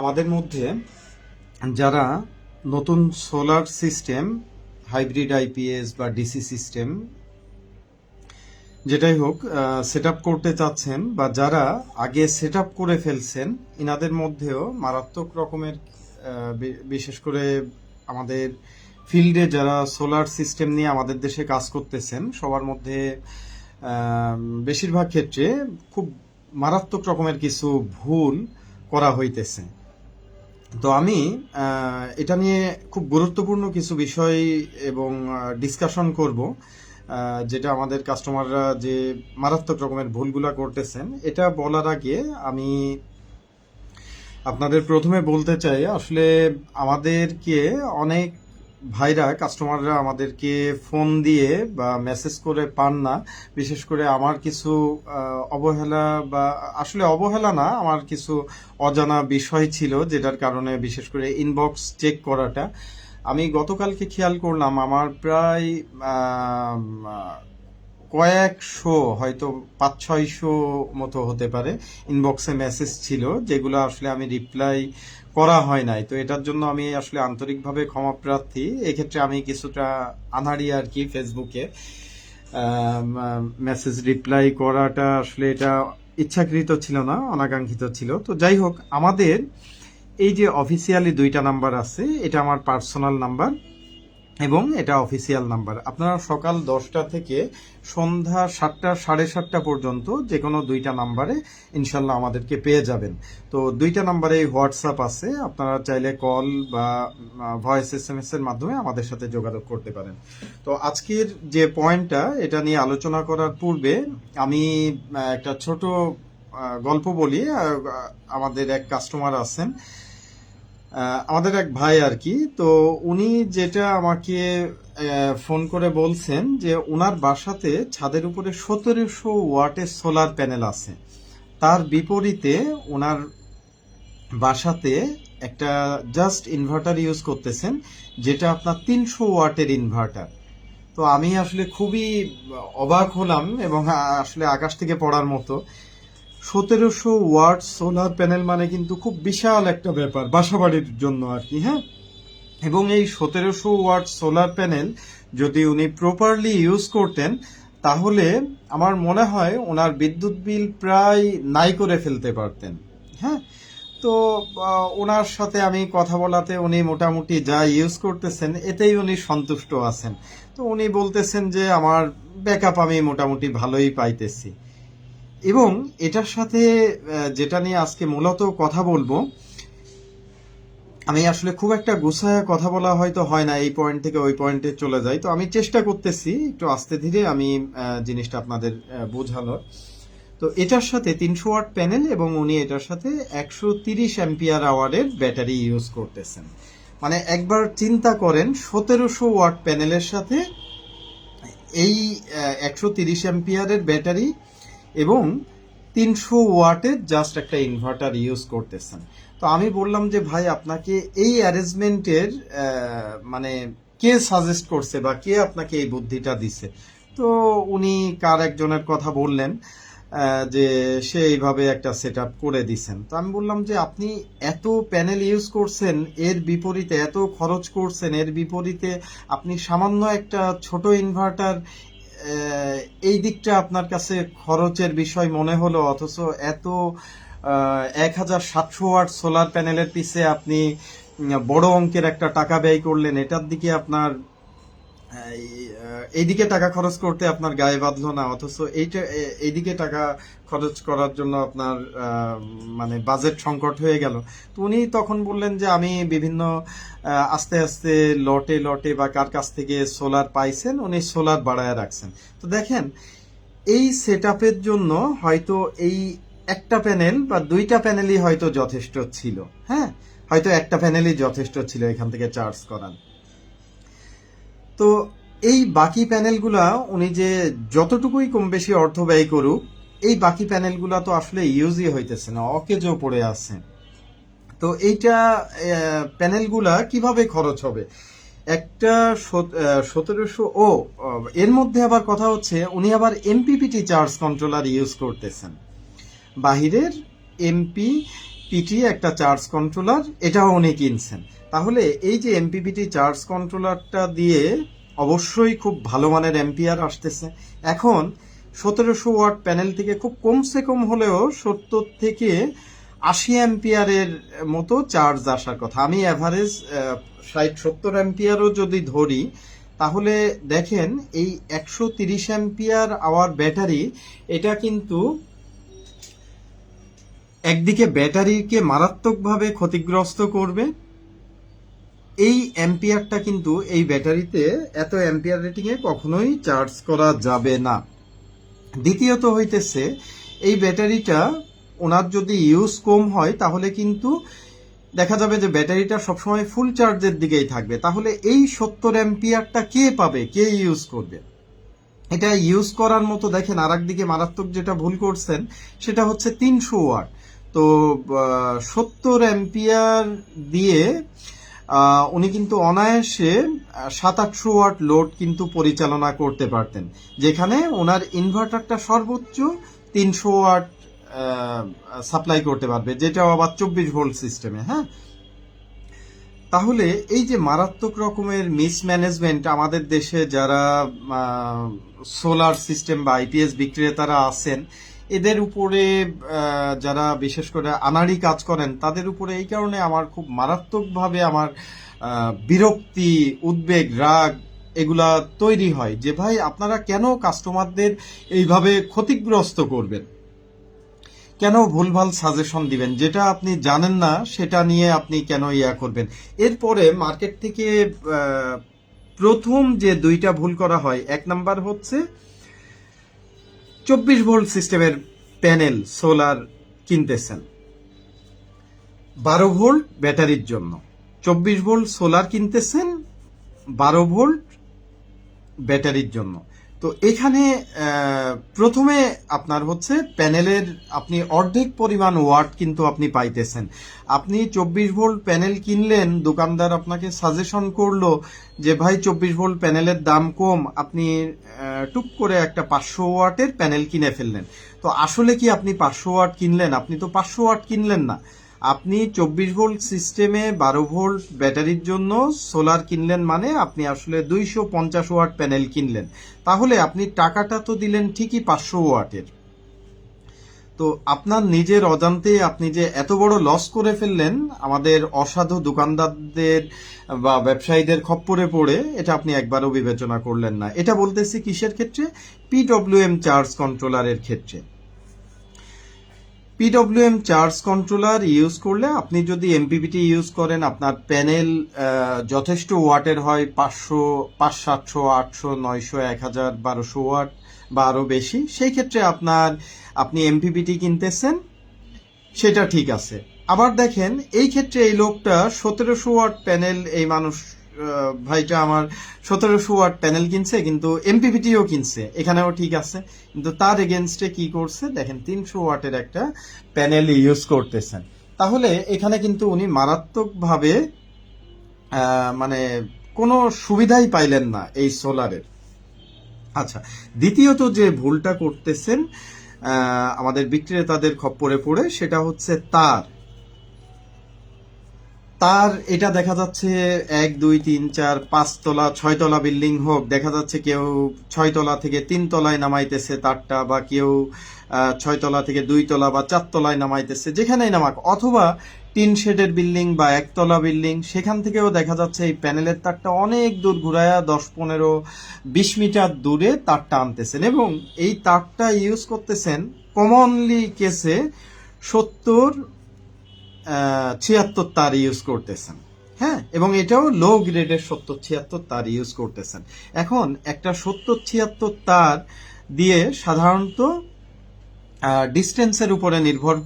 আমাদের মধ্যে যারা নতুন সোলার সিস্টেম, হাইব্রিড আইপিএস বা ডিসি সিস্টেম, যেটাই হোক সেট করতে চাচ্ছেন বা যারা আগে সেট করে ফেলছেন, ইনাদের মধ্যেও মারাত্মক রকমের বিশেষ করে আমাদের ফিল্ডে যারা সোলার সিস্টেম নিয়ে আমাদের দেশে কাজ করতেছেন, সবার মধ্যে বেশিরভাগ ক্ষেত্রে খুব মারাত্মক রকমের কিছু ভুল করা হইতেছে। তো আমি এটা নিয়ে খুব গুরুত্বপূর্ণ কিছু বিষয় এবং ডিসকাশন করব যেটা আমাদের কাস্টমাররা যে মারাত্মক রকমের ভুলগুলো করতেছেন, এটা বলার আগে আমি আপনাদের প্রথমে বলতে চাই, আসলে আমাদেরকে অনেক ভাইরা কাস্টমাররা আমাদেরকে ফোন দিয়ে বা মেসেজ করে পান না। বিশেষ করে আমার কিছু অবহেলা বা, আসলে অবহেলা না, আমার কিছু অজানা বিষয় ছিল যেটার কারণে বিশেষ করে ইনবক্স চেক করাটা। আমি গতকালকে খেয়াল করলাম, আমার প্রায় কয়েকশো, হয়তো পাঁচ ছয়শো মতো হতে পারে ইনবক্সে মেসেজ ছিল, যেগুলো আসলে আমি রিপ্লাই করা হয় নাই। তো এটার জন্য আমি আসলে আন্তরিকভাবে ক্ষমা প্রার্থী। এক্ষেত্রে আমি কিছুটা আনাড়ি আর কি ফেসবুকে মেসেজ রিপ্লাই করাটা আসলে এটা ইচ্ছাকৃত ছিল না, অনাকাঙ্ক্ষিত ছিল। তো যাই হোক, আমাদের এই যে অফিসিয়ালি দুইটা নাম্বার আছে, এটা আমার পার্সোনাল নাম্বার এবং এটা অফিসিয়াল নাম্বার আপনারা সকাল দশটা থেকে সন্ধ্যা সাতটা, সাড়ে সাতটা পর্যন্ত যে কোনো দুইটা নাম্বারে ইনশাল্লাহ আমাদেরকে পেয়ে যাবেন। তো দুইটা নাম্বারে হোয়াটসঅ্যাপ আছে, আপনারা চাইলে কল বা ভয়েস এস এম এস এর মাধ্যমে আমাদের সাথে যোগাযোগ করতে পারেন। তো আজকের যে পয়েন্টটা এটা নিয়ে আলোচনা করার পূর্বে আমি একটা ছোট গল্প বলি। আমাদের এক কাস্টমার আছেন। আমাদের এক ভাই আর কি, তো উনি যেটা আমাকে ফোন করে বলছেন যে ওনার বাসাতে ছাদের উপরে সতেরোশো ওয়াটের সোলার প্যানেল আছে। তার বিপরীতে ওনার বাসাতে একটা জাস্ট ইনভার্টার ইউজ করতেছেন, যেটা আপনার তিনশো ওয়াটের ইনভার্টার তো আমি আসলে খুবই অবাক হলাম এবং আসলে আকাশ থেকে পড়ার মতো। সতেরোশো ওয়াট সোলার প্যানেল মানে কিন্তু খুব বিশাল একটা ব্যাপার, বাসাবাড়ির জন্য আর কি হ্যাঁ? এবং এই সতেরোশো ওয়াট সোলার প্যানেল যদি উনি প্রপারলি ইউজ করতেন, তাহলে আমার মনে হয় ওনার বিদ্যুৎ বিল প্রায় নাই করে ফেলতে পারতেন হ্যাঁ? তো ওনার সাথে আমি কথা বলাতে উনি মোটামুটি যা ইউজ করতেছেন, এতেই উনি সন্তুষ্ট আছেন। তো উনি বলতেছেন যে, আমার ব্যাকআপ আমি মোটামুটি ভালোই পাইতেছি। এবং এটার সাথে যেটা নিয়ে আজকে মূলত কথা বলব, আমি আসলে খুব একটা গুছায় কথা বলা হয়তো হয় না, এই পয়েন্ট থেকে ওই পয়েন্টে চলে যাই। তো আমি চেষ্টা করতেছি একটু আস্তে ধীরে আমি জিনিসটা আপনাদের বোঝানোর। তো এটার সাথে তিনশো ওয়াট প্যানেল এবং উনি এটার সাথে একশো তিরিশ অ্যাম্পিয়ার আওয়ারের ব্যাটারি ইউজ করতেছেন। মানে একবার চিন্তা করেন, সতেরোশো ওয়াট প্যানেলের সাথে এই একশো তিরিশ অ্যাম্পিয়ারের ব্যাটারি এবং তিনশো ওয়াটের জাস্ট একটা ইনভার্টার ইউজ করতেছেন। তো আমি বললাম যে, ভাই, আপনাকে এই অ্যারেঞ্জমেন্টের মানে কে সাজেস্ট করছে বা কে আপনাকে এই বুদ্ধিটা দিছে? তো উনি কার একজনের কথা বললেন যে সে এইভাবে একটা সেট করে দিছেন। তো আমি বললাম যে, আপনি এত প্যানেল ইউজ করছেন, এর বিপরীতে এত খরচ করছেন, এর বিপরীতে আপনি সামান্য একটা ছোট ইনভার্টার এই দিকটা আপনার কাছে খরচের বিষয় মনে হলো, অথচ এত এক হাজার সাতশো ওয়াট সোলার প্যানেলের পিছে আপনি বড় অঙ্কের একটা টাকা ব্যয় করলেন, এটার দিকে আপনার এইদিকে টাকা খরচ করতে আপনার গায়ে বাঁধলো না, অথচ এইটা এইদিকে টাকা খরচ করার জন্য আপনার মানে বাজেট সংকট হয়ে গেল। তো উনি তখন বললেন যে, আমি বিভিন্ন আস্তে আস্তে লটে লটে বা কার কাছ থেকে সোলার পাইছেন, উনি সোলার বাড়ায় রাখছেন। তো দেখেন, এই সেট জন্য হয়তো এই একটা প্যানেল বা দুইটা প্যানেলই হয়তো যথেষ্ট ছিল হ্যাঁ? হয়তো একটা প্যানেলই যথেষ্ট ছিল এখান থেকে চার্জ করার। তো এই বাকি প্যানেলগুলা উনি যে যতটুকুই কম বেশি অর্থ ব্যয় করুক, এই বাকি প্যানেলগুলা তো আসলে ইউজই হইতেছে না অকেজো পড়ে আছে। তো এইটা প্যানেলগুলা কীভাবে খরচ হবে? একটা সতেরোশো, ও এর মধ্যে আবার কথা হচ্ছে, উনি আবার এমপিপিটি চার্জ কন্ট্রোলার ইউজ করতেছেন। বাহিরের এমপি পিটি একটা চার্জ কন্ট্রোলার এটাও উনি কিনছেন। তাহলে এই যে এমপিপিটি চার্জ কন্ট্রোলারটা দিয়ে অবশ্যই খুব ভালো মানের এম্পিয়ার আসতেছে। এখন সতেরোশো ওয়াট প্যানেল থেকে খুব কমসে কম হলেও সত্তর থেকে আশি অ্যাম্পিয়ারের মতো চার্জ আসার কথা। আমি অ্যাভারেজ ষাট, সত্তর অ্যাম্পিয়ারও যদি ধরি, তাহলে দেখেন এই একশো তিরিশ অ্যাম্পিয়ার আওয়ার ব্যাটারি এটা কিন্তু একদিকে ব্যাটারিকে মারাত্মকভাবে ক্ষতিগ্রস্ত করবে। এই অ্যাম্পিয়ারটা কিন্তু এই ব্যাটারিতে এত অ্যাম্পিয়ার রেটিংয়ে কখনোই চার্জ করা যাবে না। দ্বিতীয়ত হইতেছে, এই ব্যাটারিটা ওনার যদি ইউজ কম হয়, তাহলে কিন্তু দেখা যাবে যে ব্যাটারিটা সবসময় ফুল চার্জের দিকেই থাকবে। তাহলে এই সত্তর অ্যাম্পিয়ারটা কে পাবে? কে ইউজ করবে? এটা ইউজ করার মতো দেখেন আর দিকে মারাত্মক যেটা ভুল করছেন, সেটা হচ্ছে তিনশো ওয়াট। তো সত্তর অ্যাম্পিয়ার দিয়ে উনি কিন্তু অনায়াসে সাত আটশো ওয়াট লোড কিন্তু পরিচালনা করতে পারতেন। যেখানে ওনার ইনভার্টারটা সর্বোচ্চ তিনশো ওয়াট সাপ্লাই করতে পারবে, যেটাও আবার চব্বিশ ভোল্ট সিস্টেমে হ্যাঁ? তাহলে এই যে মারাত্মক রকমের মিসম্যানেজমেন্ট আমাদের দেশে যারা সোলার সিস্টেম বা আইপিএস বিক্রেতারা আছেন এদের উপরে যারা বিশেষ করে আনাড়ি কাজ করেন, তাদের উপরে এই কারণে আমার খুব মারাত্মকভাবে আমার বিরক্তি, উদ্বেগ, রাগ এগুলা তৈরি হয় যে, ভাই, আপনারা কেন কাস্টমারদের এইভাবে ক্ষতিগ্রস্ত করবেন? কেন ভুলভাল সাজেশন দিবেন? যেটা আপনি জানেন না, সেটা নিয়ে আপনি কেন ইয়া করবেন? এরপরে মার্কেট থেকে প্রথম যে দুইটা ভুল করা হয়, এক নাম্বার হচ্ছে চব্বিশ ভোল্ট সিস্টেমের প্যানেল সোলার কিনতেছেন। বারো ভোল্ট ব্যাটারির জন্য। চব্বিশ ভোল্ট সোলার কিনতেছেন, বারো ভোল্ট ব্যাটারির জন্য। তো এখানে প্রথমে আপনার হচ্ছে প্যানেলের আপনি অর্ধেক পরিমাণ ওয়াট কিন্তু আপনি পাইতেছেন। আপনি চব্বিশ ভোল্ট প্যানেল কিনলেন, দোকানদার আপনাকে সাজেশন করল যে, ভাই, চব্বিশ ভোল্ট প্যানেলের দাম কম। আপনি টুক করে একটা পাঁচশো ওয়াটের প্যানেল কিনে ফেললেন। তো আসলে কি আপনি পাঁচশো ওয়াট কিনলেন? আপনি তো পাঁচশো ওয়াট কিনলেন না। আপনি চব্বিশ ভোল্ট সিস্টেমে বারো ভোল্ট ব্যাটারির জন্য সোলার কিনলেন মানে আপনি আসলে দুইশো পঞ্চাশ ওয়াট প্যানেল কিনলেন। তাহলে আপনি টাকাটা তো দিলেন ঠিকই পাঁচশো ওয়াটের। তো আপনার নিজের অজান্তে আপনি যে এত বড় লস করে ফেললেন, আমাদের অসাধু দোকানদারদের বা ব্যবসায়ীদের খপ্পরে পড়ে, এটা আপনি একবারও বিবেচনা করলেন না। এটা বলতেছি কিসের ক্ষেত্রে? পিডব্লিউএম চার্জ কন্ট্রোলারের ক্ষেত্রে। পিডব্লিউএম চার্জ কন্ট্রোলার ইউজ করলে আপনি যদি এমপিপিটি ইউজ করেন, আপনার প্যানেল যথেষ্ট ওয়াটের হয়, পাঁচশো, পাঁচ, সাতশো, আটশো, নয়শো, এক হাজার, বারোশো ওয়াট বা আরও বেশি, সেই ক্ষেত্রে আপনার, আপনি এমপিপিটি কিনতেছেন, সেটা ঠিক আছে। আবার দেখেন, এই ক্ষেত্রে এই লোকটা সতেরোশো ওয়াট প্যানেল এই মানুষ ভাইটা আমার সতেরোশো ওয়াট প্যানেল কিনছে, কিন্তু এমপিপিটিও কিনছে। এখানেও ঠিক আছে। কিন্তু তার এগেনস্টে কি করছে? দেখেন, তিনশো ওয়াটের একটা প্যানেল ইউজ করতেছেন। তাহলে এখানে কিন্তু উনি মারাত্মকভাবে মানে কোনো সুবিধাই পাইলেন না এই সোলারের আচ্ছা দ্বিতীয়ত যে ভুলটা করতেছেন আমাদের বিক্রেতাদের খপ্পরে পড়ে, সেটা হচ্ছে তার। তার এটা দেখা যাচ্ছে এক দুই তিন চার পাঁচ তলা ছয় তলা বিল্ডিং হোক দেখা যাচ্ছে কেউ ছয় তলা থেকে তিন তলায় নামাইতেছে তারটা বা কেউ আহ, ছয় তলা থেকে দুই তলা বা চার তলায় নামাইতেছে যেখানেই নামাক অথবা টিন শেডের বিল্ডিং বা একতলা বিল্ডিং সেখান থেকেও দেখা যাচ্ছে এই প্যানেলের তারটা অনেক দূর ঘুরায়া দশ পনেরো বিশ মিটার দূরে তারটা আনতেছেন এবং এই তারটা ইউজ করতেছেন কমনলি কেসে সত্তর ছিয়াত্তর তার ইউজ করতেছেন। হ্যাঁ? এবং এটাও লো গ্রেডের সত্তর, ছিয়াত্তর তার ইউজ করতেছেন। এখন একটা সত্তর, ছিয়াত্তর তার দিয়ে সাধারণত ডিস্টেন্সের উপরে নির্ভর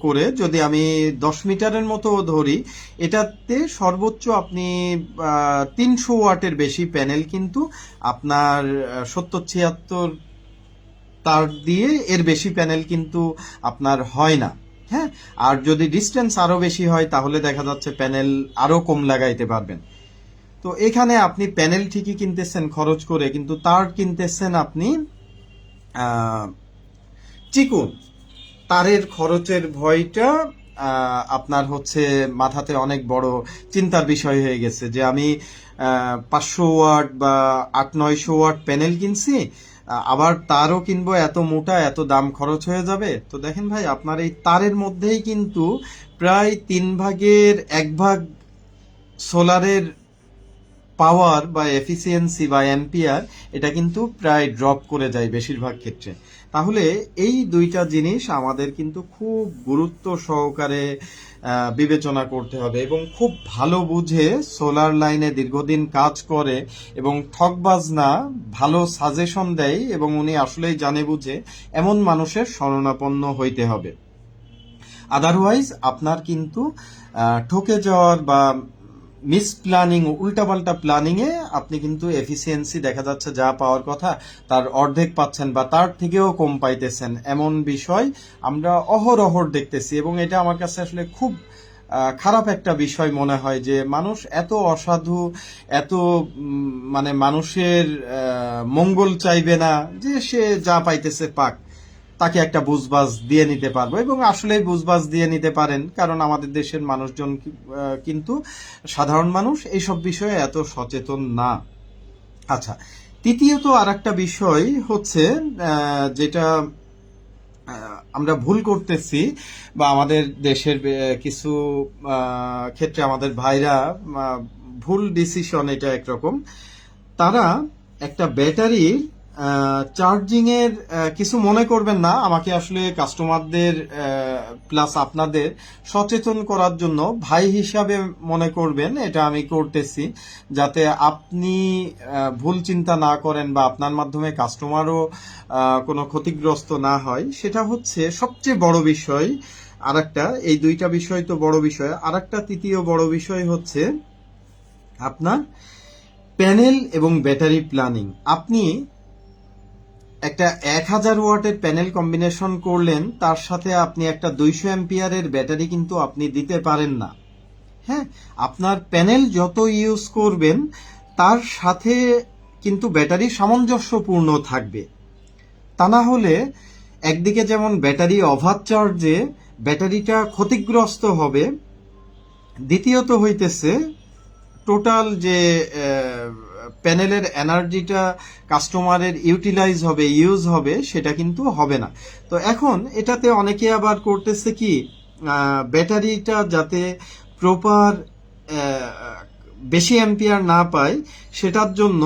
করে যদি আমি দশ মিটারের মতো ধরি, এটাতে সর্বোচ্চ আপনি তিনশো ওয়াটের বেশি প্যানেল কিন্তু আপনার সত্তর, ছিয়াত্তর তার দিয়ে এর বেশি প্যানেল কিন্তু আপনার হয় না। হ্যাঁ? আর যদি ডিস্টেন্স আরও বেশি হয়, তাহলে দেখা যাচ্ছে প্যানেল আরও কম লাগাইতে পারবেন। তো এখানে আপনি প্যানেল ঠিকই কিনতেছেন, খরচ করে, কিন্তু তার কিনতেছেন আপনি চিকুন তারের খরচের ভয়টা আপনার হচ্ছে মাথাতে অনেক বড় চিন্তার বিষয় হয়ে গেছে যে আমি পাঁচশো ওয়াট বা আট নয়শো ওয়াট প্যানেল কিনছি আবার তারও কিনবো, এত মোটা, এত দাম খরচ হয়ে যাবে? তো দেখেন ভাই, আপনার এই তারের মধ্যেই কিন্তু প্রায় তিন ভাগের এক ভাগ সোলারের পাওয়ার বা এফিসিয়েন্সি বা অ্যাম্পিয়ার এটা কিন্তু প্রায় ড্রপ করে যায় বেশিরভাগ ক্ষেত্রে। তাহলে এই দুইটা জিনিস আমাদের কিন্তু খুব গুরুত্ব সহকারে বিবেচনা করতে হবে এবং খুব ভালো বুঝে সোলার লাইনে দীর্ঘদিন কাজ করে এবং ঠকবাজ না ভালো সাজেশন দেয় এবং উনি আসলেই জানে বুঝে এমন মানুষের শরণাপন্ন হইতে হবে। আদারওয়াইজ আপনার কিন্তু ঠকে যাওয়ার বা মিস প্ল্যানিং উল্টাপাল্টা প্ল্যানিং এ আপনি কিন্তু এফিসিয়েন্সি দেখা যাচ্ছে যা পাওয়ার কথা, তার অর্ধেক পাচ্ছেন বা তার থেকেও কম পাইতেছেন। এমন বিষয় আমরা অহরহর দেখতেছি এবং এটা আমার কাছে আসলে খুব খারাপ একটা বিষয় মনে হয় যে মানুষ এত অসাধু, এত মানে মানুষের মঙ্গল চাইবে না যে সে যা পাইতেছে পাক। তাকে একটা বুঝবাজ দিয়ে নিতে পারব এবং আসলেই বুঝবাজ দিয়ে নিতে পারেন, কারণ আমাদের দেশের মানুষজন কিন্তু সাধারণ মানুষ এইসব বিষয়ে এত সচেতন না। আচ্ছা তৃতীয়ত আর একটা বিষয় হচ্ছে যেটা আমরা ভুল করতেছি বা আমাদের দেশের কিছু ক্ষেত্রে আমাদের ভাইরা ভুল ডিসিশন এটা একরকম। তারা একটা ব্যাটারি চার্জিং এর কিছু মনে করবেন না। আমাকে আসলে কাস্টমারদের প্লাস আপনাদের সচেতন করার জন্য ভাই হিসাবে মনে করবেন, এটা আমি করতেছি, যাতে আপনি ভুল চিন্তা না করেন বা আপনার মাধ্যমে কাস্টমারও কোনো ক্ষতিগ্রস্ত না হয়। সেটা হচ্ছে সবচেয়ে বড় বিষয় আর এই দুইটা বিষয় তো বড় বিষয়। আর তৃতীয় বড় বিষয় হচ্ছে আপনার প্যানেল এবং ব্যাটারি প্ল্যানিং আপনি একটা এক হাজার ওয়াটের প্যানেল কম্বিনেশন করলেন, তার সাথে আপনি একটা দুইশো অ্যাম্পিয়ারের ব্যাটারি কিন্তু আপনি দিতে পারেন না। হ্যাঁ আপনার প্যানেল যত ইউজ করবেন, তার সাথে কিন্তু ব্যাটারি সামঞ্জস্যপূর্ণ থাকবে। তা না হলে একদিকে যেমন ব্যাটারি ওভার চার্জে ব্যাটারিটা ক্ষতিগ্রস্ত হবে, দ্বিতীয়ত হইতেছে টোটাল যে প্যানেলের এনার্জিটা কাস্টমারের ইউটিলাইজ হবে, ইউজ হবে, সেটা কিন্তু হবে না। তো এখন এটাতে অনেকে আবার করতেছে কি ব্যাটারিটা যাতে প্রপার বেশি অ্যাম্পিয়ার না পায়, সেটার জন্য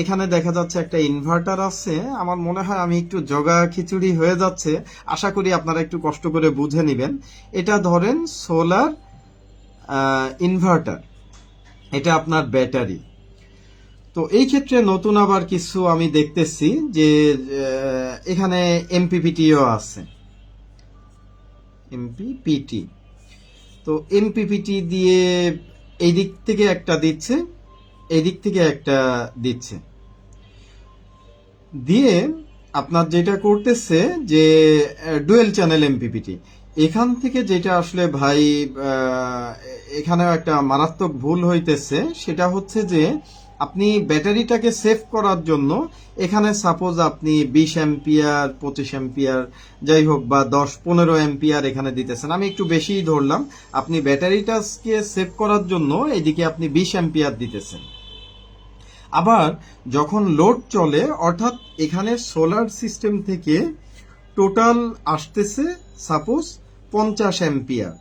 এখানে দেখা যাচ্ছে একটা ইনভার্টার আছে। আমার মনে হয় আমি একটু জগা খিচুড়ি হয়ে যাচ্ছে। আশা করি আপনারা একটু কষ্ট করে বুঝে নেবেন। এটা ধরেন সোলার ইনভার্টার এটা আপনার ব্যাটারি। তো এই ক্ষেত্রে নতুন আবার কিছু আমি দেখতেছি যে এখানে এমপিপিটিও আছে। এমপিপিটি। তো এমপিপিটি দিয়ে এই দিক থেকে একটা দিচ্ছে এই দিক থেকে একটা দিচ্ছে। দিয়ে আপনার যেটা করতেছে যে ডুয়েল চ্যানেল এমপিপিটি। এখান থেকে যেটা আসলে ভাই এখানেও একটা মারাত্মক ভুল হইতেছে, সেটা হচ্ছে যে আপনি ব্যাটারিটাকে সেভ করার জন্য এখানে সাপোজ আপনি বিশ অ্যাম্পিয়ার, পঁচিশ অ্যাম্পিয়ার, যাই হোক বা দশ, পনেরো অ্যাম্পিয়ার এখানে দিতেছেন। আমি একটু বেশিই ধরলাম। আপনি ব্যাটারিটাকে সেভ করার জন্য এদিকে আপনি বিশ অ্যাম্পিয়ার দিতেছেন। আবার যখন লোড চলে, অর্থাৎ এখানে সোলার সিস্টেম থেকে টোটাল আসতেছে সাপোজ পঞ্চাশ অ্যাম্পিয়ার।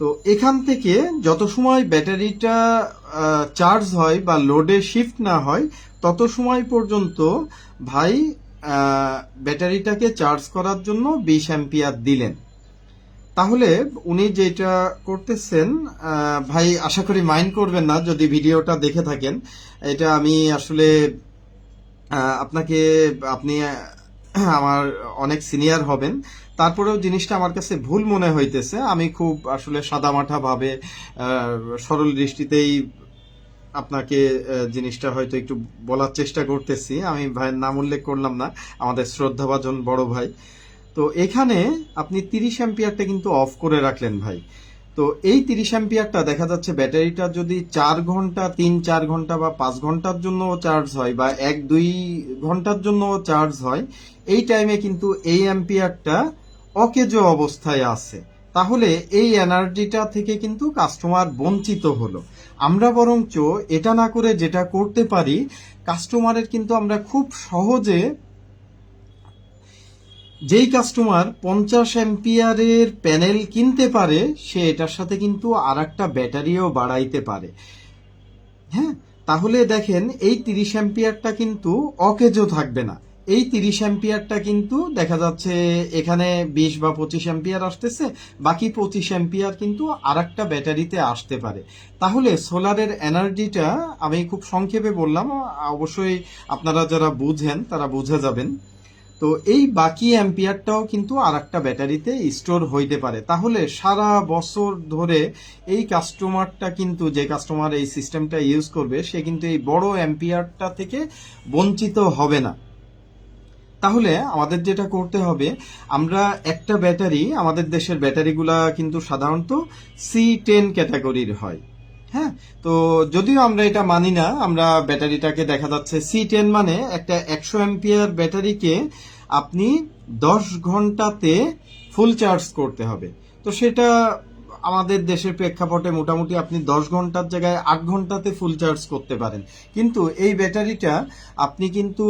তো এখান থেকে যত সময় ব্যাটারিটা চার্জ হয় বা লোডে শিফট না হয়, তত সময় পর্যন্ত ভাই ব্যাটারিটাকে চার্জ করার জন্য বিশ অ্যাম্পিয়ার দিলেন। তাহলে উনি যেটা করতেছেন ভাই আশা করি মাইন্ড করবেন না যদি ভিডিওটা দেখে থাকেন। এটা আমি আসলে আপনাকে, আপনি আমার অনেক সিনিয়র হবেন। তারপরেও জিনিসটা আমার কাছে ভুল মনে হইতেছে। আমি খুব আসলে সাদামাঠা ভাবে সরল দৃষ্টিতেই আপনাকে জিনিসটা হয়তো একটু বলার চেষ্টা করতেছি। আমি ভাইয়ের নাম উল্লেখ করলাম না, আমাদের শ্রদ্ধাভাজন বড় ভাই। তো এখানে আপনি তিরিশ অ্যাম্পিয়ারটা কিন্তু অফ করে রাখলেন ভাই। তো এই তিরিশ অ্যাম্পিয়ারটা দেখা যাচ্ছে ব্যাটারিটা যদি চার ঘণ্টা, তিন, চার ঘণ্টা বা পাঁচ ঘণ্টার জন্য চার্জ হয় বা এক, দুই ঘণ্টার জন্য চার্জ হয়, এই টাইমে কিন্তু এই অ্যাম্পিয়ারটা অকেজো অবস্থায় আছে। তাহলে এই এনার্জিটা থেকে কিন্তু কাস্টমার বঞ্চিত হলো। আমরা বরঞ্চ এটা না করে যেটা করতে পারি, কাস্টমারের কিন্তু আমরা খুব সহজে যেই কাস্টমার পঞ্চাশ অ্যাম্পিয়ারের প্যানেল কিনতে পারে, সে এটার সাথে কিন্তু আর একটা ব্যাটারিও বাড়াইতে পারে। হ্যাঁ? তাহলে দেখেন, এই তিরিশ অ্যাম্পিয়ারটা কিন্তু অকেজো থাকবে না। এই তিরিশ অ্যাম্পিয়ারটা কিন্তু দেখা যাচ্ছে এখানে বিশ বা পঁচিশ অ্যাম্পিয়ার আসতেছে, বাকি পঁচিশ অ্যাম্পিয়ার কিন্তু আর একটা ব্যাটারিতে আসতে পারে। তাহলে সোলারের এনার্জিটা আমি খুব সংক্ষেপে বললাম, অবশ্যই আপনারা যারা বুঝেন তারা বুঝে যাবেন। তো এই বাকি অ্যাম্পিয়ারটাও কিন্তু আর একটা ব্যাটারিতে স্টোর হইতে পারে। তাহলে সারা বছর ধরে এই কাস্টমারটা কিন্তু, যে কাস্টমার এই সিস্টেমটা ইউজ করবে, সে কিন্তু এই বড় অ্যাম্পিয়ারটা থেকে বঞ্চিত হবে না। তাহলে আমাদের যেটা করতে হবে, আমরা একটা ব্যাটারি, আমাদের দেশের ব্যাটারিগুলা কিন্তু সাধারণত সি টেন ক্যাটাগরির হয়। হ্যাঁ? তো যদিও আমরা এটা মানি না, আমরা ব্যাটারিটাকে দেখা যাচ্ছে সি টেন মানে একটা একশো অ্যাম্পিয়ার ব্যাটারিকে আপনি দশ ঘন্টাতে ফুল চার্জ করতে হবে। তো সেটা আমাদের দেশের প্রেক্ষাপটে মোটামুটি আপনি দশ ঘণ্টার জায়গায় আট ঘন্টাতে ফুল চার্জ করতে পারেন। কিন্তু এই ব্যাটারিটা আপনি কিন্তু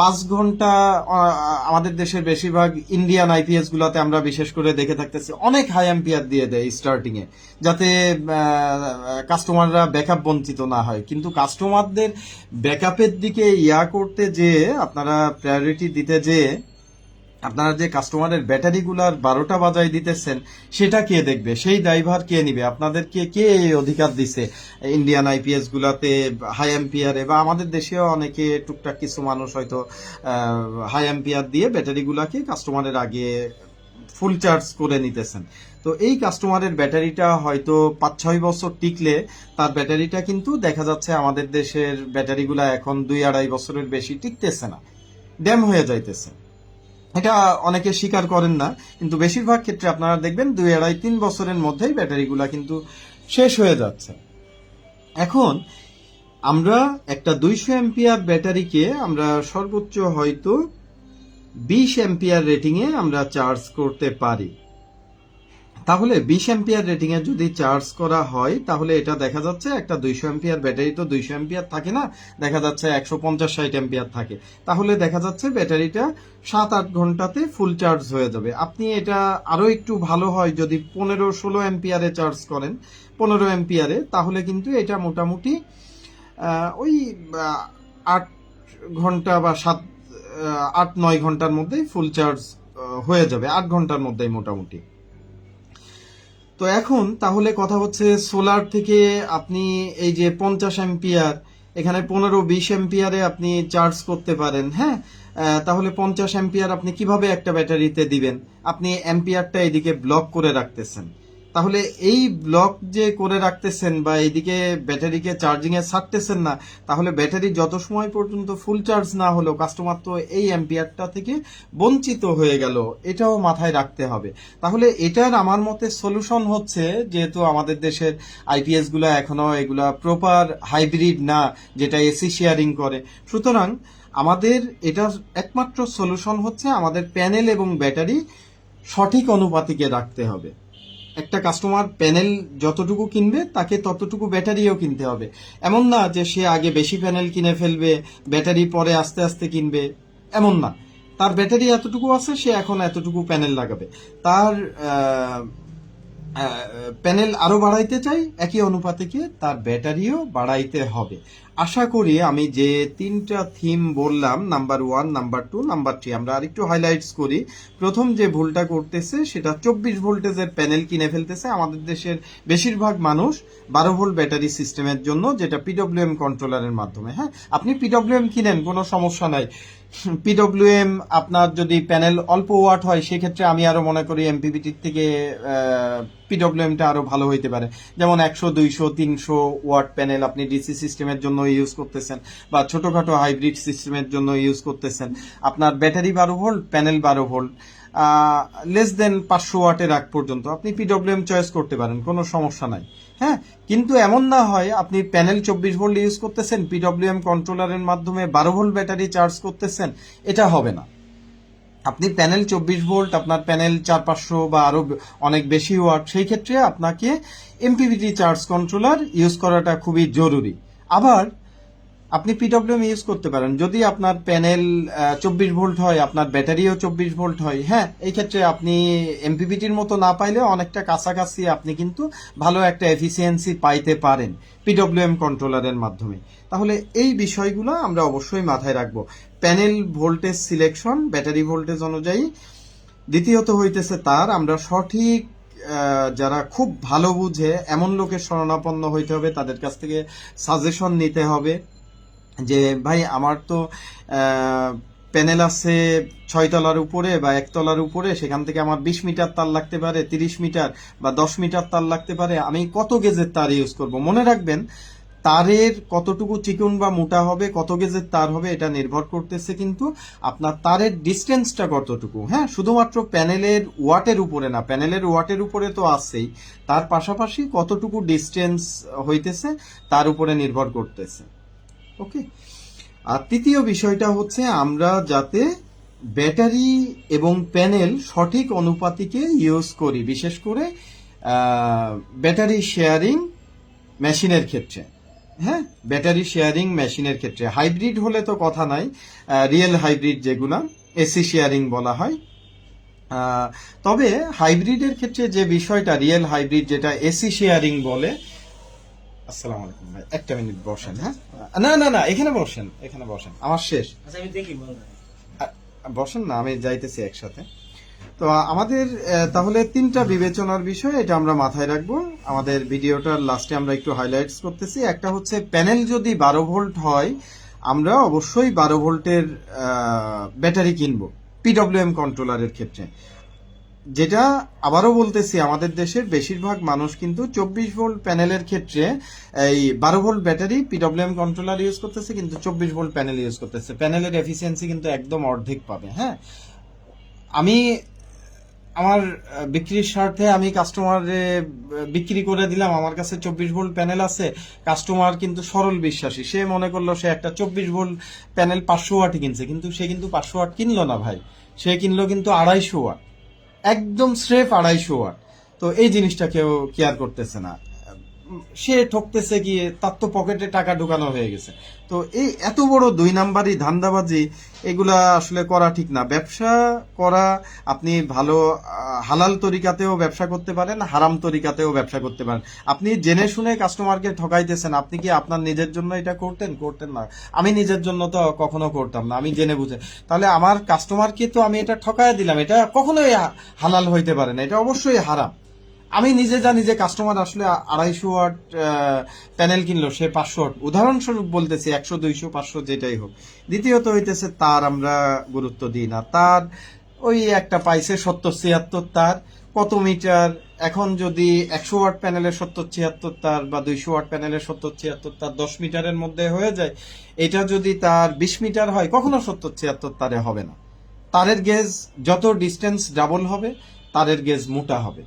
পাঁচ ঘণ্টা আমাদের দেশের বেশিরভাগ ইন্ডিয়ান আইপিএস গুলাতে আমরা বিশেষ করে দেখে থাকতেছি, অনেক হাই অ্যাম্পিয়ার দিয়ে দেয় স্টার্টিং এ, যাতে কাস্টমাররা ব্যাকআপ বঞ্চিত না হয়। কিন্তু কাস্টমারদের ব্যাকআপের দিকে ইয়া করতে যে আপনারা প্রায়োরিটি দিতে যে আপনারা যে কাস্টমারের ব্যাটারিগুলার বারোটা বাজায় দিতেছেন, সেটা কে দেখবে? সেই ড্রাইভার কে নিবে? আপনাদেরকে কে অধিকার দিছে? ইন্ডিয়ান আইপিএস গুলাতে হাই এম্পিয়ারে বা আমাদের দেশেও অনেকে টুকটাক কিছু মানুষ হয়তো হাই এম্পিয়ার দিয়ে ব্যাটারিগুলাকে কাস্টমারের আগে ফুল চার্জ করে নিতেছেন। তো এই কাস্টমারের ব্যাটারিটা হয়তো পাঁচ ছয় বছর টিকলে, তার ব্যাটারিটা কিন্তু দেখা যাচ্ছে আমাদের দেশের ব্যাটারিগুলা এখন দুই আড়াই বছরের বেশি টিকতেছে না। ড্যাম হয়ে যাইতেছে। এটা অনেকে স্বীকার করেন না, কিন্তু বেশিরভাগ ক্ষেত্রে আপনারা দেখবেন দুই আড়াই তিন বছরের মধ্যেই ব্যাটারিগুলো কিন্তু শেষ হয়ে যাচ্ছে। এখন আমরা একটা দুইশো এম্পিয়ার ব্যাটারিকে আমরা সর্বোচ্চ হয়তো বিশ এম্পিয়ার রেটিংয়ে আমরা চার্জ করতে পারি। তাহলে বিশ এম্পিয়ার রেটিং এ যদি চার্জ করা হয়, তাহলে এটা দেখা যাচ্ছে একটা দুইশো এম্পিয়ার ব্যাটারি তো দুইশো এম্পিয়ার থাকে না, দেখা যাচ্ছে একশো পঞ্চাশ ষাট এম্পিয়ার থাকে। তাহলে দেখা যাচ্ছে ব্যাটারিটা সাত আট ঘন্টাতে ফুল চার্জ হয়ে যাবে। আপনি এটা আরও একটু ভালো হয় যদি পনেরো ষোলো এম্পিয়ারে চার্জ করেন, পনেরো এম্পিয়ারে তাহলে কিন্তু এটা মোটামুটি ওই আট ঘণ্টা বা সাত আট নয় ঘণ্টার মধ্যেই ফুল চার্জ হয়ে যাবে, আট ঘণ্টার মধ্যেই মোটামুটি। তো এখন তাহলে কথা হচ্ছে সোলার থেকে আপনি এই যে পঞ্চাশ এম্পিয়ার এখানে পনেরো বিশ এম্পিয়ারে আপনি চার্জ করতে পারেন হ্যাঁ? তাহলে পঞ্চাশ এম্পিয়ার আপনি কীভাবে একটা ব্যাটারিতে দিবেন? আপনি এম্পিয়ারটা এদিকে ব্লক করে রাখতেছেন। তাহলে এই ব্লক যে করে রাখতেছেন বা এইদিকে ব্যাটারিকে চার্জিং এ ছাড়তেছেন না, তাহলে ব্যাটারি যত সময় পর্যন্ত ফুল চার্জ না হলো কাস্টমার তো এই অ্যাম্পিয়ারটা থেকে বঞ্চিত হয়ে গেল, এটাও মাথায় রাখতে হবে। তাহলে এটার আমার মতে সলিউশন হচ্ছে, যেহেতু আমাদের দেশের আইপিএসগুলা এখনও এগুলা প্রপার হাইব্রিড না, যেটা এসি শেয়ারিং করে। সুতরাং আমাদের এটার একমাত্র সলিউশন হচ্ছে আমাদের প্যানেল এবং ব্যাটারি সঠিক অনুপাতিকে রাখতে হবে। একটা কাস্টমার প্যানেল যতটুকু কিনবে, তাকে ততটুকু ব্যাটারিও কিনতে হবে। এমন না যে সে আগে বেশি প্যানেল কিনে ফেলবে ব্যাটারি পরে আস্তে আস্তে কিনবে, এমন না। তার ব্যাটারি এতটুকু আছে, সে এখন এতটুকু প্যানেল লাগাবে। তার প্যানেল আরও বাড়াইতে চাই? একই অনুপাতে কি তার ব্যাটারিও বাড়াইতে হবে। আশা করি আমি যে তিনটা থিম বললাম number one number two number three আমরা আরেকটু হাইলাইটস করি। প্রথম যে ভুলটা করতেছে, সেটা চব্বিশ ভোল্টেজের প্যানেল কিনে ফেলতেছে আমাদের দেশের বেশিরভাগ মানুষ বারো ভোল্ট ব্যাটারি সিস্টেমের জন্য, যেটা পিডব্লিউএম কন্ট্রোলারের মাধ্যমে। হ্যাঁ আপনি পিডব্লিউএম কিনেন, কোনো সমস্যা নাই। পিডব্লিউএম আপনার যদি প্যানেল অল্প ওয়াট হয়, সেক্ষেত্রে আমি আরও মনে করি এমপিবিটির থেকে পিডব্লিউএমটা আরও ভালো হইতে পারে। যেমন একশো, দুইশো, তিনশো ওয়াট প্যানেল আপনি ডিসি সিস্টেমের জন্য ইউজ করতেছেন বা ছোটখাটো হাইব্রিড সিস্টেমের জন্য ইউজ করতেছেন। আপনার ব্যাটারি বারো ভোল্ট, প্যানেল বারো ভোল্ট লেস দেন পাঁচশো ওয়াটের আগ পর্যন্ত আপনি পিডব্লিউএম চয়েস করতে পারেন, কোনো সমস্যা নাই। হ্যাঁ কিন্তু এমন না হয় আপনি প্যানেল চব্বিশ ভোল্ট ইউজ করতেছেন পিডব্লিউএম কন্ট্রোলারের মাধ্যমে বারো ভোল্ট ব্যাটারি চার্জ করতেছেন, এটা হবে না। আপনি প্যানেল চব্বিশ ভোল্ট, আপনার প্যানেল চার পাঁচশো বা আরও অনেক বেশি ওয়াট সেই ক্ষেত্রে আপনাকে এমপিভিটি চার্জ কন্ট্রোলার ইউজ করাটা খুবই জরুরি। আবার আপনি পিডব্লিউএম ইউজ করতে পারেন। যদি আপনার প্যানেল চব্বিশ ভোল্ট হয়, আপনার ব্যাটারিও চব্বিশ ভোল্ট হয় হ্যাঁ এই ক্ষেত্রে আপনি এমপিভিটির মতো না পাইলেও অনেকটা কাছাকাছি আপনি কিন্তু ভালো একটা এফিসিয়েন্সি পাইতে পারেন পিডব্লিউএম কন্ট্রোলারের মাধ্যমে। তাহলে এই বিষয়গুলো আমরা অবশ্যই মাথায় রাখব। Panel voltage selection battery voltage অনুযায়ী। দ্বিতীয়ত হইতেছে তার, আমরা সঠিক যারা খুব ভালো বুঝে, এমন লোকের শরণাপন্ন হইতে হবে, তাদের কাছ থেকে সাজেশন নিতে হবে। যে, ভাই, আমার তো প্যানেল আছে ছয় তলার উপরে বা এক তলার উপরে, সেখান থেকে আমার বিশ মিটার তার লাগতে পারে, তিরিশ মিটার বা দশ মিটার তার লাগতে পারে, আমি কত গেজের তার ইউজ করব? মনে রাখবেন, তারের কতটুকু চিকন বা মোটা হবে, কত গেজের তার হবে, এটা নির্ভর করতেছে কিন্তু আপনার তারের ডিস্টেন্সটা কতটুকু। হ্যাঁ শুধুমাত্র প্যানেলের ওয়াটের উপরে না, প্যানেলের ওয়াটের উপরে তো আছেই, তার পাশাপাশি কতটুকু ডিস্টেন্স হইতেছে, তার উপরে নির্ভর করতেছে। ওকে? আর তৃতীয় বিষয়টা হচ্ছে আমরা যাতে ব্যাটারি এবং প্যানেল সঠিক অনুপাতিকে ইউজ করি, বিশেষ করে ব্যাটারি শেয়ারিং মেশিনের ক্ষেত্রে। হ্যাঁ? ব্যাটারি শেয়ারিং মেশিনের ক্ষেত্রে। হাইব্রিড হলে তো কথা নাই রিয়েল হাইব্রিড যেগুলা, এসি শেয়ারিং বলা হয়। তবে হাইব্রিডের ক্ষেত্রে যে বিষয়টা, রিয়েল হাইব্রিড যেটা, এসি শেয়ারিং বলে আসসালামু আলাইকুম ভাই একটা মিনিট বসেন হ্যাঁ? না না না এখানে বসেন এখানে বসেন আমার শেষ। আচ্ছা আমি দেখি বসেন না আমি যাইতেছি একসাথে। তো আমাদের তাহলে তিনটা বিবেচনার বিষয় এটা আমরা মাথায় রাখব। আমাদের ভিডিওটার লাস্টে আমরা একটু হাইলাইটস করতেছি। একটা হচ্ছে প্যানেল যদি বারো ভোল্ট হয় আমরা অবশ্যই বারো ভোল্টের ব্যাটারি কিনবো পিডব্লিউএম কন্ট্রোলারের ক্ষেত্রে। যেটা আবারও বলতেছি, আমাদের দেশের বেশিরভাগ মানুষ কিন্তু চব্বিশ ভোল্ট প্যানেলের ক্ষেত্রে এই বারো volt battery PWM controller use করতেছে, কিন্তু চব্বিশ ভোল্ট প্যানেল ইউজ করতেছে। প্যানেলের এফিসিয়েন্সি কিন্তু একদম অর্ধেক পাবে হ্যাঁ? আমি, আমার বিক্রির স্বার্থে আমি কাস্টমারে বিক্রি করে দিলাম, আমার কাছে চব্বিশ ভোল্ট প্যানেল আছে কাস্টমার কিন্তু সরল বিশ্বাসী। সে মনে করল সে একটা চব্বিশ ভোল্ট প্যানেল পাঁচশো ওয়াটই কিনছে, কিন্তু সে কিন্তু পাঁচশো ওয়াট কিনলো না ভাই। সে কিনলো কিন্তু আড়াইশো ওয়াট। একদম স্রেফ আড়াইশো ওয়াট। তো এই জিনিসটা কেউ কেয়ার করতেছে না। সে ঠকতেছে গিয়ে তার তো পকেটে টাকা ঢুকানো হয়ে গেছে। তো এই এত বড় দুই নাম্বারই ধান্দাবাজি, এগুলা আসলে করা ঠিক না। ব্যবসা করা, আপনি ভালো হালাল তরিকাতেও ব্যবসা করতে পারেন, হারাম তরিকাতেও ব্যবসা করতে পারেন। আপনি জেনে শুনে কাস্টমারকে ঠকাইতেছেন, আপনি কি আপনার নিজের জন্য এটা করতেন? করতেন না। আমি নিজের জন্য তো কখনো করতাম না, আমি জেনে বুঝে। তাহলে আমার কাস্টমারকে তো আমি এটা ঠকাই দিলাম, এটা কখনোই হালাল হইতে পারে না, এটা অবশ্যই হারাম। আমি নিজে জানি যে কাস্টমার আসলে আড়াইশো ওয়াট প্যানেল কিনলো, সে পাঁচশো ওয়াট উদাহরণস্বরূপ বলতেছি একশো, দুইশো, পাঁচশো, যেটাই হোক। দ্বিতীয়ত হইতেছে তার আমরা গুরুত্ব দিই না। তার ওই একটা পাইছে সত্তর, ছিয়াত্তর তার। কত মিটার এখন যদি একশো ওয়াট প্যানেলের সত্তর, ছিয়াত্তর তার বা দুইশো ওয়াট প্যানেলের সত্তর, ছিয়াত্তর তার দশ মিটারের মধ্যে হয়ে যায়, এটা যদি তার বিশ মিটার হয়, কখনো সত্তর, ছিয়াত্তর তারে হবে না। তারের গেজ যত ডিস্টেন্স ডাবল হবে, তারের গেজ মোটা হবে।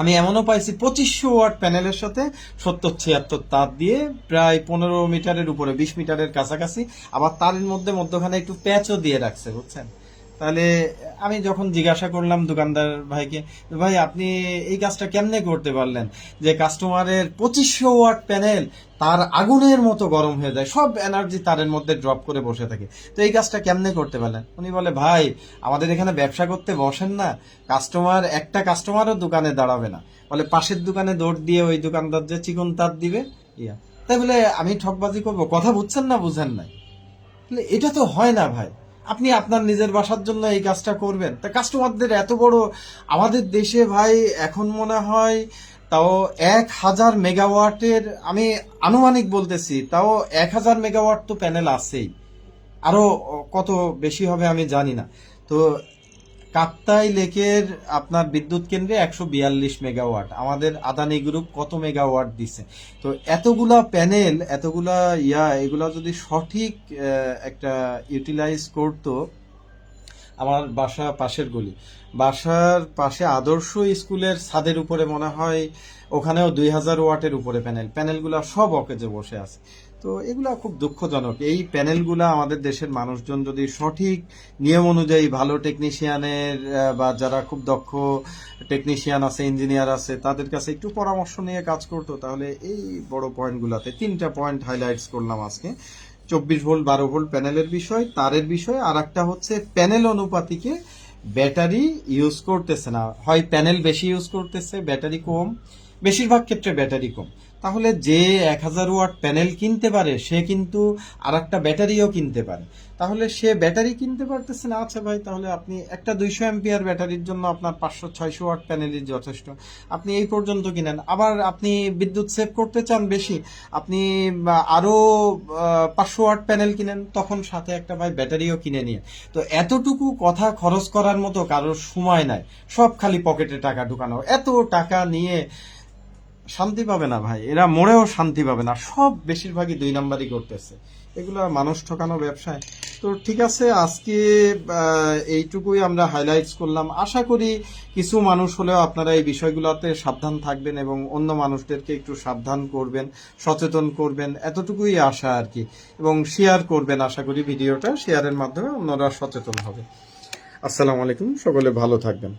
আমি এমনও পাইছি, পঁচিশশো ওয়াট প্যানেলের সাথে সত্তর ছিয়াত্তর তার দিয়ে প্রায় পনেরো মিটারের উপরে, বিশ মিটারের কাছাকাছি। আবার তারের মধ্যে মধ্যখানে একটু প্যাচও দিয়ে রাখছে, বুঝছেন? তাহলে আমি যখন জিজ্ঞাসা করলাম দোকানদার ভাইকে, ভাই, আপনি এই কাজটা কেমনে করতে পারলেন? যে কাস্টমারের পঁচিশশো ওয়াট প্যানেল তার আগুনের মতো গরম হয়ে যায়, সব এনার্জি তারের মধ্যে ড্রপ করে বসে থাকে। তো এই কাজটা কেমনে করতে পারলেন? উনি বলে, ভাই, আমাদের এখানে ব্যবসা করতে বসেন না কাস্টমার একটা কাস্টমারও দোকানে দাঁড়াবে না। বলে, পাশের দোকানে দৌড় দিয়ে ওই দোকানদার যে চিকন তার দিবে? ইয়া। তাই বলে, আমি ঠকবাজি করব, কথা বুঝছেন না, বুঝেন নাই? এটা তো হয় না, ভাই। আপনি আপনার নিজের বাসার জন্য এই কাজটা করবেন। তা কাস্টমারদের এত বড় আমাদের দেশে ভাই এখন মনে হয় তাও এক হাজার মেগাওয়াটের, আমি আনুমানিক বলতেছি, তাও এক হাজার মেগাওয়াট তো প্যানেল আছেই। আরও কত বেশি হবে আমি জানি না। তো কাপ্তাই লেকের আপনার বিদ্যুৎ কেন্দ্রে একশো বিয়াল্লিশ মেগাওয়াট। আমাদের আদানি গ্রুপ কত মেগাওয়াট দিছে? তো এতগুলা প্যানেল, এতগুলা ইয়া, এগুলা যদি সঠিক একটা ইউটিলাইজ করতো, আমার বাসা পাশের গলি। বাসার পাশে আদর্শ স্কুলের ছাদের উপরে মনে হয় ওখানেও দুই হাজার ওয়াটের উপরে প্যানেল। প্যানেলগুলো সব অকেজে বসে আছে। তো এগুলা খুব দুঃখজনক। এই প্যানেলগুলা আমাদের দেশের মানুষজন যদি সঠিক নিয়ম অনুযায়ী ভালো টেকনিশিয়ানের বা যারা খুব দক্ষ টেকনিশিয়ান আছে ইঞ্জিনিয়ার আছে, তাদের কাছে একটু পরামর্শ নিয়ে কাজ করতো, তাহলে এই বড় পয়েন্টগুলোতে তিনটা পয়েন্ট হাইলাইটস করলাম আজকে। চব্বিশ ভোল্ট, বারো ভোল্ট প্যানেলের বিষয়, তারের বিষয়, আর একটা হচ্ছে প্যানেল অনুপাতিকে ব্যাটারি ইউজ করতেছে না। হয় প্যানেল বেশি ইউজ করতেছে, ব্যাটারি কম, বেশিরভাগ ক্ষেত্রে ব্যাটারি কম। তাহলে যে এক হাজার ওয়াট প্যানেল কিনতে পারে সে কিন্তু আর একটা ব্যাটারিও কিনতে পারে। তাহলে সে ব্যাটারি কিনতে পারতেছে না আচ্ছা ভাই তাহলে আপনি একটা দুইশো এম্পিয়ার ব্যাটারির জন্য আপনার পাঁচশো ছয়শো ওয়াট প্যানেলই যথেষ্ট। আপনি এই পর্যন্ত কিনেন। আবার আপনি বিদ্যুৎ সেভ করতে চান বেশি আপনি আহ, আরও পাঁচশো ওয়াট প্যানেল কিনেন তখন সাথে একটা ভাই ব্যাটারিও কিনে নিয়ে। তো এতটুকু কথা খরচ করার মতো কারোর সময় নাই। সব খালি পকেটে টাকা ঢুকানো। এত টাকা নিয়ে শান্তি পাবে না ভাই। এরা মরেও শান্তি পাবে না। সব বেশিরভাগই দুই নাম্বারই করতেছে। এগুলো মানুষ ঠকানো ব্যবসায়। তো ঠিক আছে, আজকে এইটুকুই আমরা হাইলাইটস করলাম। আশা করি কিছু মানুষ হলেও আপনারা এই বিষয়গুলোতে সাবধান থাকবেন এবং অন্য মানুষদেরকে একটু সাবধান করবেন, সচেতন করবেন। এতটুকুই আশা আর কি। এবং শেয়ার করবেন, আশা করি ভিডিওটা শেয়ারের মাধ্যমে অন্যরা সচেতন হবে। আসসালামু আলাইকুম। সকলে ভালো থাকবেন।